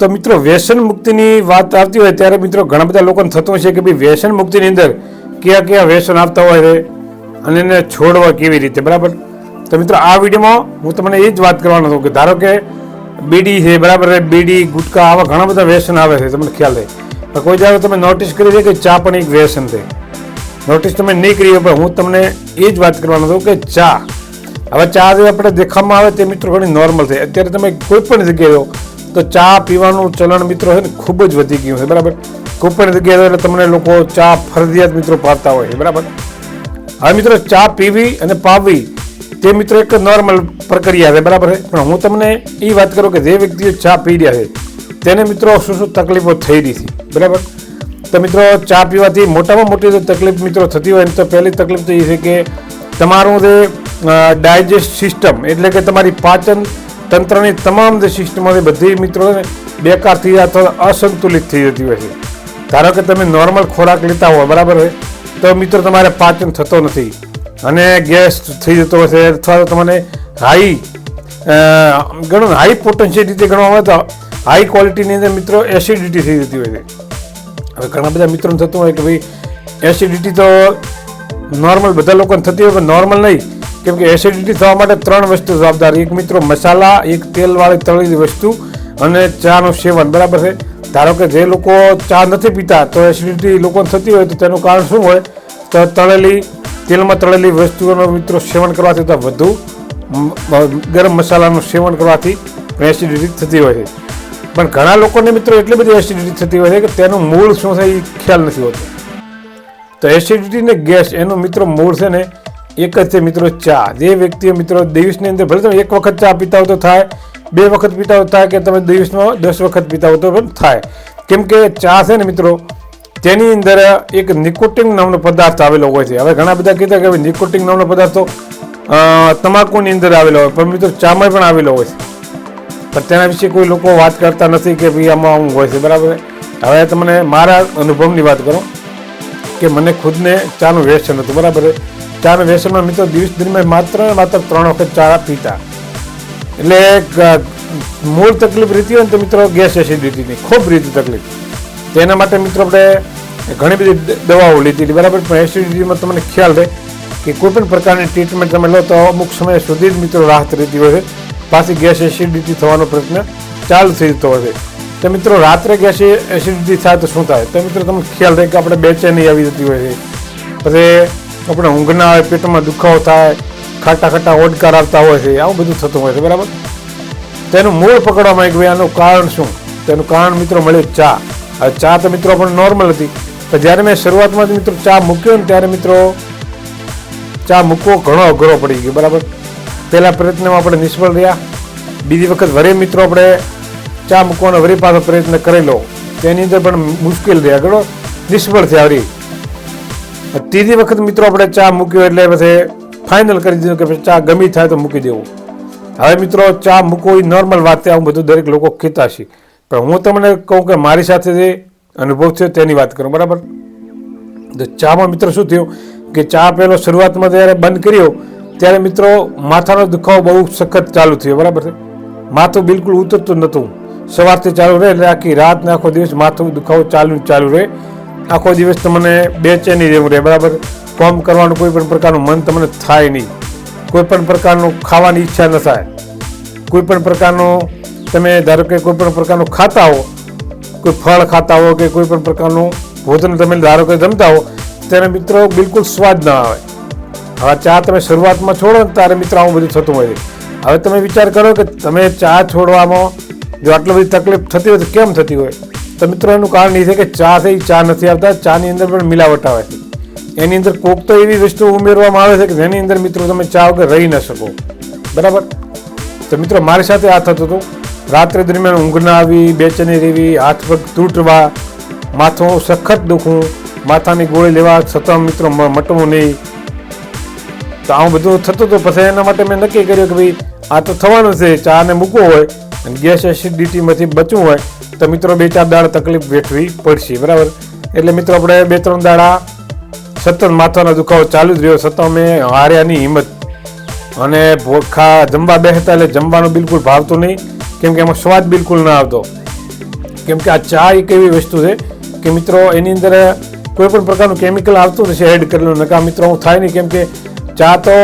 તો મિત્રો, વ્યસન મુક્તિની વાત આવતી હોય ત્યારે મિત્રો ઘણા બધા લોકોને થતું હોય છે કે ભાઈ વ્યસન મુક્તિની અંદર કયા કયા વ્યસન આવતા હોય છે અને એને છોડવા કેવી રીતે? બરાબર? તો મિત્રો, આ વિડીયોમાં હું તમને એ જ વાત કરવાનો છું કે ધારો કે બીડી છે, બરાબર બીડી, ગુટકા, આવા ઘણા બધા વ્યસન આવે છે, તમને ખ્યાલ છે. કોઈ જ્યારે તમે નોટિસ કરી છે કે ચા પણ એક વ્યસન છે. નોટિસ તમે નહીં કરી પણ હું તમને એ જ વાત કરવાનો છું કે ચા. હવે ચા જે આપણે દેખાવામાં આવે તે મિત્રો ઘણી નોર્મલ છે. અત્યારે તમે કોઈ પણ જગ્યાએ તો ચા પીવાનું ચલણ મિત્રો છે ને ખૂબ જ વધી ગયું છે, બરાબર? કોઈ પણ જગ્યાએ એટલે તમને લોકો ચા ફરજિયાત મિત્રો પાતા હોય છે, બરાબર? હવે મિત્રો ચા પીવી અને પાવવી તે મિત્રો એક નોર્મલ પ્રક્રિયા છે, બરાબર છે? પણ હું તમને એ વાત કરું કે જે વ્યક્તિઓ ચા પી રહ્યા છે, તેને મિત્રો શું શું તકલીફો થઈ રહી છે, બરાબર? તો મિત્રો ચા પીવાથી મોટામાં મોટી જો તકલીફ મિત્રો થતી હોય તો પહેલી તકલીફ તો એ છે કે તમારું જે ડાયજેસ્ટ સિસ્ટમ એટલે કે તમારી પાચન તંત્રની તમામ જે બધી મિત્રોને બેકાર થઈ અથવા અસંતુલિત થઈ જતી હોય છે. ધારો કે તમે નોર્મલ ખોરાક લેતા હો, બરાબર હોય તો મિત્રો, તમારે પાચન થતો નથી. અને ગેસ થઈ જતો હોય છે, અથવા તો તમને હાઈ ઘણું હાઈ પોટેન્શિયલ રીતે ગણવામાં આવે તો હાઈ ક્વોલિટીની અંદર મિત્રો એસિડિટી થઈ જતી હોય છે. હવે ઘણા બધા મિત્રોને થતું હોય કે ભાઈ, એસિડિટી તો નોર્મલ બધા લોકોને થતી હોય, પણ નોર્મલ નહીં. કેમ કે એસિડિટી થવા માટે ત્રણ વસ્તુ જવાબદાર. એક મિત્રો મસાલા, એક તેલવાળી તળેલી વસ્તુ અને ચાનું સેવન. બરાબર છે? ધારો કે જે લોકો ચા નથી પીતા, તો એસિડિટી લોકોને થતી હોય, તો તેનું કારણ શું હોય? તો તળેલી, તેલમાં તળેલી વસ્તુઓનું મિત્રો સેવન કરવાથી તો વધુ ગરમ મસાલાનું સેવન કરવાથી એસિડિટી થતી હોય છે. પણ ઘણા લોકોને મિત્રો એટલી બધી એસિડિટી થતી હોય છે કે તેનું મૂળ શું છે એ ખ્યાલ નથી હોતો. તો એસિડિટી ને ગેસ એનો મિત્રો મૂળ છે ને એક જ છે મિત્રો ચા. જે વ્યક્તિઓ મિત્રો દિવસની અંદર ભલે તમે એક વખત ચા પીતા હો તો થાય, બે વખત પીતા હો થાય કે તમે દિવસમાં દસ વખત પીતા હો તો પણ થાય. કેમ કે ચા છે ને મિત્રો, તેની અંદર એક નિકોટિન નામનો પદાર્થ આવેલો હોય છે. હવે ઘણા બધા કહેતા કે નિકોટિન નામનો પદાર્થ તો તમાકુની અંદર આવેલો હોય, પણ મિત્રો ચામાં પણ આવેલો હોય છે. પણ તેના વિશે કોઈ લોકો વાત કરતા નથી કે ભાઈ આમાં આવું હોય છે. બરાબર હવે તમને મારા અનુભવની વાત કરો. કે મને ખુદને ચાનું વ્યસન હતું. બરાબર ચાનું વ્યસનમાં મિત્રો દિવસ દરમિયાન માત્ર માત્ર ત્રણ વખત ચા પીતા. એટલે મૂળ તકલીફ રીતી હોય ને તો મિત્રો ગેસ એસિડિટીની ખૂબ રીતી તકલીફ. તેના માટે મિત્રો આપણે ઘણી બધી દવાઓ લીધી હતી. બરાબર? પણ એસિડિટીમાં તમને ખ્યાલ રહે કે કોઈ પણ પ્રકારની ટ્રીટમેન્ટ તમે લો તો અમુક સમય સુધી જ મિત્રો રાહત રહેતી હોય છે. પાછી ગેસ એસિડિટી થવાનો પ્રયત્ન ચાલુ થઈ જતો હોય છે. તો મિત્રો રાત્રે ગેસ એસિડિટી થાય તો શું થાય? તો મિત્રો તમને ખ્યાલ રહે કે આપણે બેચેની આવી જતી હોય છે. પછી આપણે ઊંઘ ના આવે પેટમાં દુખાવો થાય, ખાટા ખાટા ઓડકાર આવતા હોય છે, આવું બધું થતું હોય છે, બરાબર? તેનું મૂળ પકડવામાં કે ભાઈ આનું કારણ શું? તેનું કારણ મિત્રો મળ્યું ચા. હવે ચા તો મિત્રો પણ નોર્મલ હતી. તો જ્યારે મેં શરૂઆતમાં મિત્રો ચા મૂક્યો ને ત્યારે મિત્રો ચા મૂકવો ઘણો અઘરો પડી ગયો, બરાબર? પહેલાં પ્રયત્નમાં આપણે નિષ્ફળ રહ્યા. બીજી વખત વરે મિત્રો આપણે ચા મૂકવાનો વરી પાછો પ્રયત્ન કરેલો. તેની અંદર પણ મુશ્કેલ રહ્યા ઘણો નિષ્ફળ થયા વરી ત્રીજી વખત મિત્રો આપણે ચા મૂક્યો એટલે પછી ફાઇનલ કરી દીધું કે ચા ગમી થાય તો મૂકી દેવું. હવે મિત્રો ચા મૂકવો એ નોર્મલ વાત છે. આવું બધું દરેક લોકો કહેતા છે. પણ હું તમને કહું કે મારી સાથે જે અનુભવ થયો તેની વાત કરું. બરાબર? તો ચામાં મિત્રો શું થયું કે ચા પહેલો શરૂઆતમાં જ્યારે બંધ કર્યો, ત્યારે મિત્રો માથાનો દુખાવો બહુ સખત ચાલુ થયો. બરાબર છે? માથું બિલકુલ ઉતરતું નહોતું. સવારથી ચાલુ રહે એટલે આખી રાત ને આખો દિવસ માથું દુખાવો ચાલુ ચાલુ રહે. આખો દિવસ તમને બેચેની રહેવું રહે, બરાબર? કોમ કરવાનું કોઈ પણ પ્રકારનું મન તમને થાય નહીં. કોઈ પણ પ્રકારનું ખાવાની ઈચ્છા ન થાય. કોઈ પણ પ્રકારનું તમે ધારો કે કોઈ પણ પ્રકારનું ખાતા હો, કોઈ ફળ ખાતા હો કે કોઈ પણ પ્રકારનું ભોજન તમે ધારો કે જમતા હો, ત્યારે મિત્રો બિલકુલ સ્વાદ ના આવે. હવે ચા તમે શરૂઆતમાં છોડો ને, ત્યારે મિત્રો આવું બધું થતું હોય હવે તમે વિચાર કરો કે તમે ચા છોડવામાં જો આટલી બધી તકલીફ થતી હોય તો કેમ થતી હોય? તો મિત્રો, એનું કારણ એ છે કે ચા એ ચા નથી આવતા, ચાની અંદર પણ મિલાવટ આવે છે. એની અંદર કોક તો એવી વસ્તુ ઉમેરવામાં આવે છે કે જેની અંદર મિત્રો તમે ચા વગર રહી ન શકો. બરાબર? તો મિત્રો, મારી સાથે આ થતું હતું. રાત્રે દરમિયાન ઊંઘ ના આવી, બેચેની રહેવી હાથ પગ તૂટવા, માથું સખત દુખવું, માથાની ગોળી લેવા છતાં મિત્રો મટવું નહીં. તો આવું બધું થતું હતું પછી એના માટે મેં નક્કી કર્યું કે ભાઈ, આ તો થવાનું છે ચાને મૂકવો હોય અને ગેસ એસિડિટીમાંથી બચવું હોય તો મિત્રો બે ચાર દાડા તકલીફ વેઠવી પડશે, બરાબર? એટલે મિત્રો આપણે બે ત્રણ દાડા સતત માથાનો દુખાવો ચાલુ જ રહ્યો, છતાં અમે હાર્યાની હિંમત. અને ભોખા જમવા બેસતા એટલે જમવાનું બિલકુલ ભાવતું નહીં, કેમ કે એમાં સ્વાદ બિલકુલ ના આવતો. કેમ કે આ ચા એક એવી વસ્તુ છે કે મિત્રો એની અંદર કોઈ પણ પ્રકારનું કેમિકલ આવતું નથી એડ કરેલું નકા મિત્રો હું થાય નહીં, કેમ કે ચા તો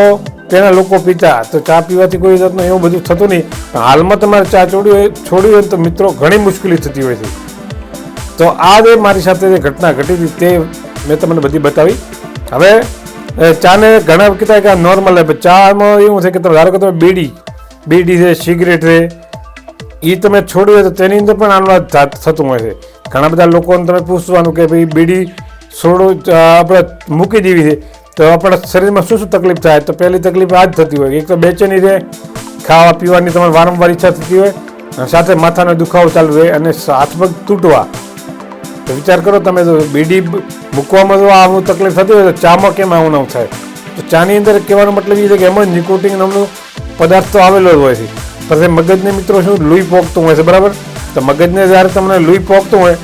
તેના લોકો પીતા. તો ચા પીવાથી કોઈ જાતનું એવું બધું થતું નહીં. પણ હાલમાં તમારે ચા છોડ્યું હોય છોડ્યું હોય તો મિત્રો ઘણી મુશ્કેલી થતી હોય છે. તો આ જે મારી સાથે જે ઘટના ઘટી હતી તે મેં તમને બધી બતાવી. હવે ચાને ઘણા કહેતા કે આ નોર્મલ છે. ચામાં એવું છે કે તમે ધારો કે તમે બીડી બીડી છે, સિગરેટ છે એ તમે છોડ્યું હોય તો તેની અંદર પણ આનું થતું હોય છે. ઘણા બધા લોકોને તમે પૂછવાનું કે ભાઈ, બીડી છોડો આપણે મૂકી દેવી છે. તો આપણા શરીરમાં શું શું તકલીફ થાય? તો પહેલી તકલીફ આ જ થતી હોય. એક તો બેચેની રહે, ખાવા પીવાની તમારે વારંવાર ઈચ્છા થતી હોય, અને સાથે માથાનો દુખાવો ચાલુ રહે અને હાથ તૂટવા. તો વિચાર કરો તમે તો બીડી મૂકવામાં જો આવું તકલીફ થતી હોય તો ચામાં કેમ આવું ન થાય? તો ચાની અંદર કહેવાનો મતલબ એ છે કે એમાં નિકોટિન નામનો પદાર્થ તો આવેલો જ હોય છે. પછી મગજને મિત્રો શું લુઈ પોકતું હોય છે, બરાબર? તો મગજને જ્યારે તમને લુઈ પોકતું હોય,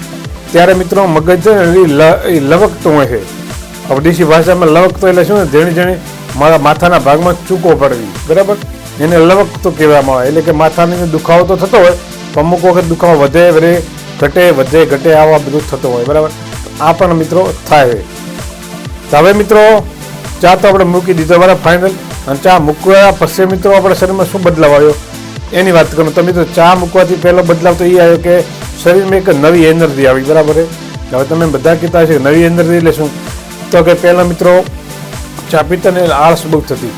ત્યારે મિત્રો મગજ છે ને લવકતું હોય છે. હવે ભાષામાં લવક તો એટલે શું જેણે જેણે મારા માથાના ભાગમાં ચૂકો પડવી. બરાબર? એને લવક તો કહેવામાં આવે. એટલે કે માથાની દુખાવો તો થતો હોય, પણ અમુક વખત દુખાવો વધે વધે ઘટે વધે, ઘટે, આવા બધું થતું હોય. બરાબર? આ પણ મિત્રો થાય. હવે મિત્રો, ચા તો આપણે મૂકી દીધો. બરાબર ફાઇનલ અને ચા મૂકવા પછી મિત્રો આપણા શરીરમાં શું બદલાવ આવ્યો? એની વાત કરું. તો ચા મૂકવાથી પહેલો બદલાવ તો એ આવ્યો કે શરીરમાં એક નવી એનર્જી આવી. બરાબર હવે તમે બધા કહેતા હશે નવી એનર્જી એટલે શું? તો કે પહેલા મિત્રો ચા પીતાને આળસ બહુ થતી.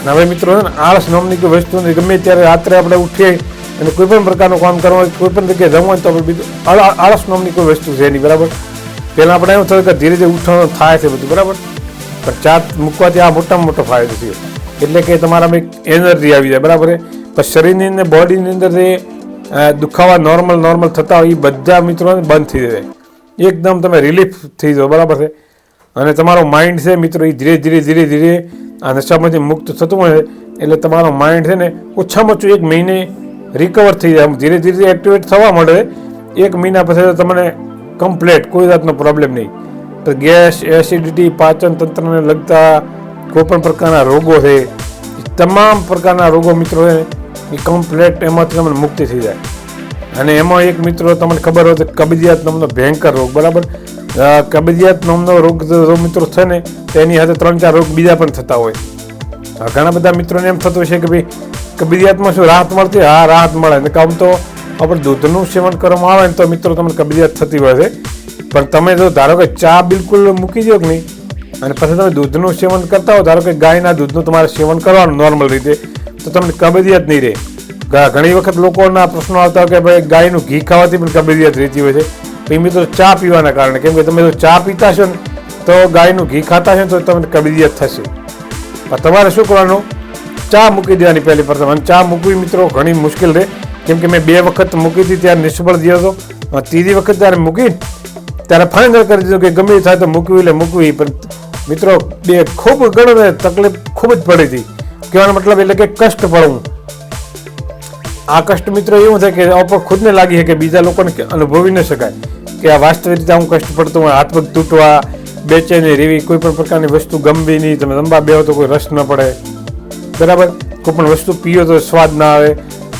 અને હવે મિત્રો આળસ નામની કોઈ વસ્તુ નથી ગમે ત્યારે રાત્રે આપણે ઉઠીએ અને કોઈ પણ પ્રકારનું કામ કરવા હોય, કોઈ પણ જગ્યાએ જવું હોય તો આપણે બીજું આળસ નામની કોઈ વસ્તુ છે નહીં બરાબર? પહેલાં આપણે એવું થયું કે ધીરે ધીરે ઉઠવાનું થાય છે બધું, બરાબર? પણ ચા મૂકવાથી આ મોટામાં મોટો ફાયદો છે એટલે કે તમારામાં એક એનર્જી આવી જાય, બરાબર? પણ શરીરની અંદર, બોડીની અંદર જે દુખાવા નોર્મલ નોર્મલ થતા હોય, એ બધા મિત્રોને બંધ થઈ જાય. એકદમ તમે રિલીફ થઈ જાઓ, બરાબર છે? અને તમારો માઇન્ડ છે મિત્રો એ ધીરે ધીરે ધીરે ધીરે આ નશામાંથી મુક્ત થતું હોય એટલે તમારો માઇન્ડ છે ને ઓછામાં ઓછું એક મહિને રિકવર થઈ જાય. ધીરે ધીરે એક્ટિવેટ થવા મળે એક મહિના પછી તમને કમ્પ્લેટ કોઈ જાતનો પ્રોબ્લેમ નહીં. તો ગેસ એસિડિટી પાચન તંત્રને લગતા કોઈ પણ પ્રકારના રોગો છે તમામ પ્રકારના રોગો મિત્રો એ કમ્પ્લેટ એમાંથી તમને મુક્તિ થઈ જાય. અને એમાં એક મિત્રો તમને ખબર હોય તો કબજિયાત નામનો ભયંકર રોગ, બરાબર? કબજિયાત નામનો રોગ મિત્રો છે ને તેની સાથે ત્રણ ચાર રોગ બીજા પણ થતા હોય. ઘણા બધા મિત્રોને એમ થતું છે કે ભાઈ કબજિયાતમાં શું રાહત મળતી? હા, રાહત મળે. ને કામ તો આપણે દૂધનું સેવન કરવામાં આવે ને તો મિત્રો તમને કબજિયાત થતી હોય છે. પણ તમે જો ધારો કે ચા બિલકુલ મૂકી દો કે નહીં, અને પછી તમે દૂધનું સેવન કરતા હો, ધારો કે ગાયના દૂધનું તમારે સેવન કરવાનું નોર્મલ રીતે, તો તમને કબજિયાત નહીં રહે. ઘણી વખત લોકોના પ્રશ્નો આવતા હોય કે ભાઈ ગાયનું ઘી ખાવાથી પણ કબજિયાત રહેતી હોય છે. એ મિત્રો ચા પીવાના કારણે, કેમ કે તમે જો ચા પીતા છો ને, તો ગાયનું ઘી ખાતા છો તો તમને કબજિયાત થશે. પણ તમારે શું કરવાનું? ચા મૂકી દેવાની પહેલી પ્રથમ. અને ચા મૂકવી મિત્રો ઘણી મુશ્કેલ રહે કેમ કે મેં બે વખત મૂકી હતી, ત્યારે નિષ્ફળ ગયો હતો. ત્રીજી વખત જ્યારે મૂકી ત્યારે ફાઇનલ કરી દીધું કે ગમે થાય તો મૂકવી એટલે મૂકવી. પણ મિત્રો, બે ખૂબ ઘણો તકલીફ ખૂબ જ પડી હતી. કહેવાનો મતલબ એટલે કે કષ્ટ પડવું. આ કષ્ટ મિત્રો એવું છે કે આપણે ખુદને લાગી શકે બીજા લોકોને અનુભવી ન શકાય. કે આ વાસ્તવિક રીતે હું કષ્ટ પડતો હોય હાથ પગ તૂટવા, બેચેની રેવી, કોઈ પણ પ્રકારની વસ્તુ ગમવી નહીં, તમે રમવા બેહો તો કોઈ રસ ન પડે. બરાબર? કોઈ પણ વસ્તુ પીઓ તો સ્વાદ ના આવે.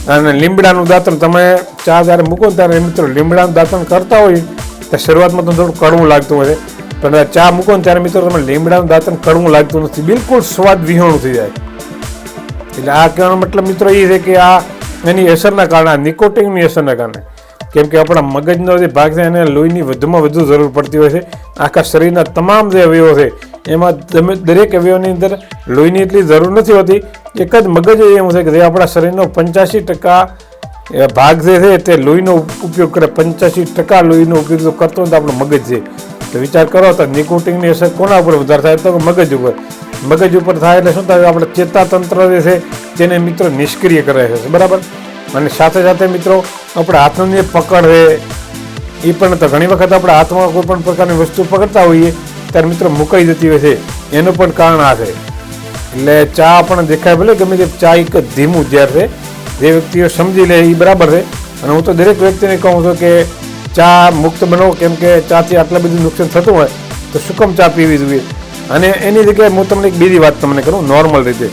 અને લીમડાનું દાંતણ તમે ચા જ્યારે મૂકો ત્યારે મિત્રો લીમડાનું દાંતણ કરતા હોય, તો શરૂઆતમાં તો થોડું કડવું લાગતું હોય પણ ચા મૂકો ને ત્યારે મિત્રો તમે લીમડાનું દાંતણ કડવું લાગતું નથી. બિલકુલ સ્વાદ વિહોણું થઈ જાય. એટલે આ કહેવાનો મતલબ મિત્રો એ છે કે આ એની અસરના કારણે, આ નિકોટિનની અસરના કારણે. કેમ કે આપણા મગજનો જે ભાગ છે એને લોહીની વધુમાં વધુ જરૂર પડતી હોય છે. આખા શરીરના તમામ જે અવયવો છે, એમાં તમે દરેક અવયવની અંદર લોહીની એટલી જરૂર નથી હોતી. એક જ મગજ એવું છે કે જે આપણા શરીરનો પંચ્યાસી ટકા ભાગ જે છે તે લોહીનો ઉપયોગ કરે. પંચ્યાસી ટકા લોહીનો ઉપયોગ કરતો હોય તો આપણો મગજ છે. તો વિચાર કરો તો નિકોટિંગની અસર કોના ઉપર વધારે થાય? તો મગજ ઉપર. મગજ ઉપર થાય એટલે શું થાય? આપણે ચેતાતંત્ર જે છે તેને મિત્રો નિષ્ક્રિય કરે છે, બરાબર? અને સાથે સાથે મિત્રો, આપણા હાથની પકડ રહે એ પણ તો ઘણી વખત આપણે હાથમાં કોઈ પણ પ્રકારની વસ્તુ પકડતા હોઈએ, ત્યારે મિત્રો મુકાઈ જતી હોય છે. એનું પણ કારણ આ છે. એટલે ચા પણ દેખાય, ભલે ગમે તે ચા એક ધીમું જ્યારે છે. જે વ્યક્તિઓ સમજી લે એ બરાબર છે. અને હું તો દરેક વ્યક્તિને કહું છું કે ચા મુક્ત બનો, કેમ કે ચાથી આટલા બધું નુકસાન થતું હોય, તો શું કામ ચા પીવી જોઈએ? અને એની જગ્યાએ હું તમને એક બીજી વાત તમને કરું, નોર્મલ રીતે.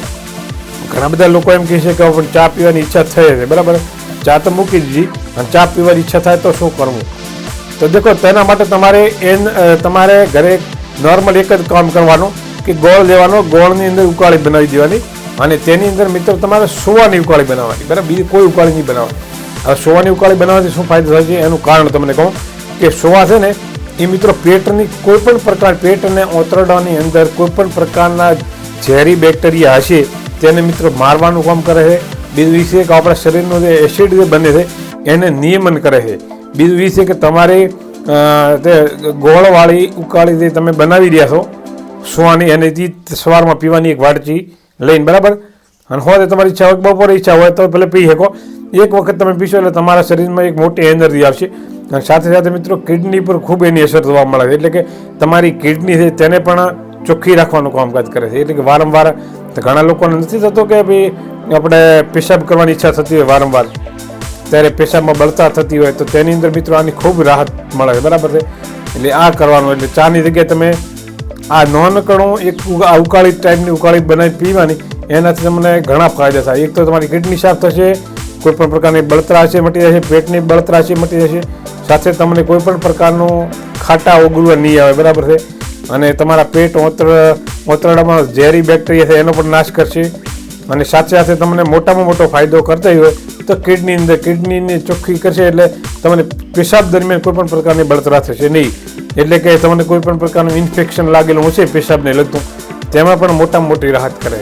ઘણા બધા લોકો એમ કહે છે કે પણ ચા પીવાની ઈચ્છા થઈ છે. બરાબર? ચા તો મૂકી દીધી. અને ચા પીવાની ઈચ્છા થાય તો શું કરવું? તો દેખો, તેના માટે તમારે એ તમારે ઘરે નોર્મલ એક જ કામ કરવાનું કે ગોળ લેવાનો, ગોળની અંદર ઉકાળી બનાવી દેવાની અને તેની અંદર મિત્રો તમારે સોવાની ઉકાળી બનાવવાની. બરાબર? બીજી કોઈ ઉકાળી નહીં બનાવવાની. હવે સોવાની ઉકાળી બનાવવાથી શું ફાયદો થાય છે? એનું કારણ તમને કહું કે સોવા છે ને, એ મિત્રો પેટની કોઈ પણ પ્રકાર પેટ અને ઓતરડાની અંદર કોઈ પણ પ્રકારના ઝેરી બેક્ટેરિયા હશે તેને મિત્રો મારવાનું કામ કરે છે. બીજું એ છે કે આપણા શરીરનું જે એસિડ જે બને છે, એને નિયમન કરે છે. બીજું એ કે તમારે તે ગોળવાળી ઉકાળી જે તમે બનાવી રહ્યા છો, સુવાની અને તે સવારમાં પીવાની એક વાડચી લઈને, બરાબર? અને હોય તમારી ઈચ્છા હોય બપોરે ઈચ્છા હોય તો ભલે પી શકો. એક વખત તમે પીશો એટલે તમારા શરીરમાં એક મોટી એનર્જી આવશે. અને સાથે સાથે મિત્રો કિડની પર ખૂબ એની અસર જોવા મળે છે. એટલે કે તમારી કિડની છે તેને પણ ચોખ્ખી રાખવાનું કામકાજ કરે છે. એટલે કે વારંવાર તો ઘણા લોકોને નથી થતો કે ભાઈ આપણે પેશાબ કરવાની ઈચ્છા થતી હોય વારંવાર. ત્યારે પેશાબમાં બળતરા થતી હોય તો તેની અંદર મિત્રો આની ખૂબ રાહત મળે છે, બરાબર છે? એટલે આ કરવાનું, એટલે ચાની જગ્યાએ તમે આ નોનકણું એક ઉગા- આ ઉકાળી ટાઈપની ઉકાળી બનાવી પીવાની, એનાથી તમને ઘણા ફાયદા થાય. એક તો તમારી કિડની સાફ થશે કોઈ પણ પ્રકારની બળતરા હશે મટી જશે, પેટની બળતરા હશે મટી જશે, સાથે તમને કોઈ પણ પ્રકારનું ખાટા ઓગળવા નહીં આવે, બરાબર છે? અને તમારા પેટ ઓતર ઓતરડામાં ઝેરી બેક્ટેરિયા છે, એનો પણ નાશ કરશે. અને સાથે સાથે તમને મોટામાં મોટો ફાયદો કરતા હોય તો કિડની અંદર કિડનીની ચોખ્ખી કરશે એટલે તમને પેશાબ દરમિયાન કોઈપણ પ્રકારની બળતરા થશે નહીં. એટલે કે તમને કોઈપણ પ્રકારનું ઇન્ફેક્શન લાગેલું હશે પેશાબને લગતું, તેમાં પણ મોટામાં મોટી રાહત કરે.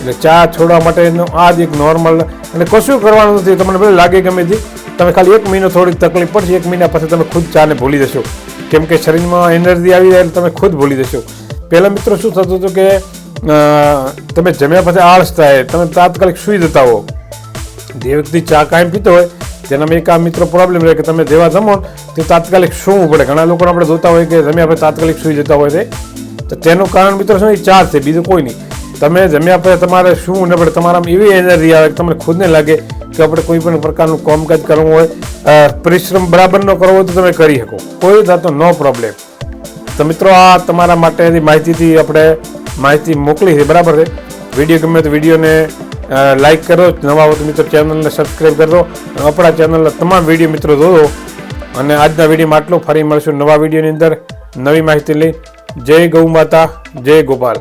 એટલે ચા છોડવા માટેનો આ જ એક નોર્મલ અને કશું કરવાનું નથી, તમને ભલે લાગે ગમે તે, તમે ખાલી એક મહિનો થોડીક તકલીફ પડશે, એક મહિના પછી તમે ખુદ ચાને ભૂલી જશો. કેમ કે શરીરમાં એનર્જી આવી જાય એટલે તમે ખુદ ભૂલી જશો. પહેલાં મિત્રો શું થતું હતું કે તમે જમ્યા પછી આળસ થાય, તમે તાત્કાલિક સૂઈ જતા હો જે વ્યક્તિ ચા કાયમ પીતો હોય, તેનામાં એક આ મિત્રો પ્રોબ્લેમ રહે કે તમે જેવા જમો તે તાત્કાલિક સૂવું પડે. ઘણા લોકો આપણે જોતા હોય કે જમ્યા પછી તાત્કાલિક સૂઈ જતા હોય છે. તો તેનું કારણ મિત્રો શું એ ચા છે, બીજું કોઈ નહીં. તમે જમ્યા પછી તમારે શું ન પડે, તમારામાં એવી એનર્જી આવે કે તમને ખુદને લાગે કે આપણે કોઈ પણ પ્રકારનું કામકાજ કરવું હોય પરિશ્રમ બરાબર ન કરવો હોય તો તમે કરી શકો. કોઈ જાતનો નો પ્રોબ્લેમ તો મિત્રો, આ તમારા માટેની માહિતીથી આપણે માહિતી મોકલી છે. બરાબર છે? વીડિયો ગમે તો વિડીયોને લાઈક કરો. નવા હો તો મિત્રો ચેનલને સબસ્ક્રાઈબ કરો. આપણા ચેનલના તમામ વીડિયો મિત્રો જોજો. અને આજના વિડીયોમાં આટલું. ફરી મળશું નવા વિડીયોની અંદર. નવી માહિતી લઈ. જય ગૌ માતા, જય ગોપાલ.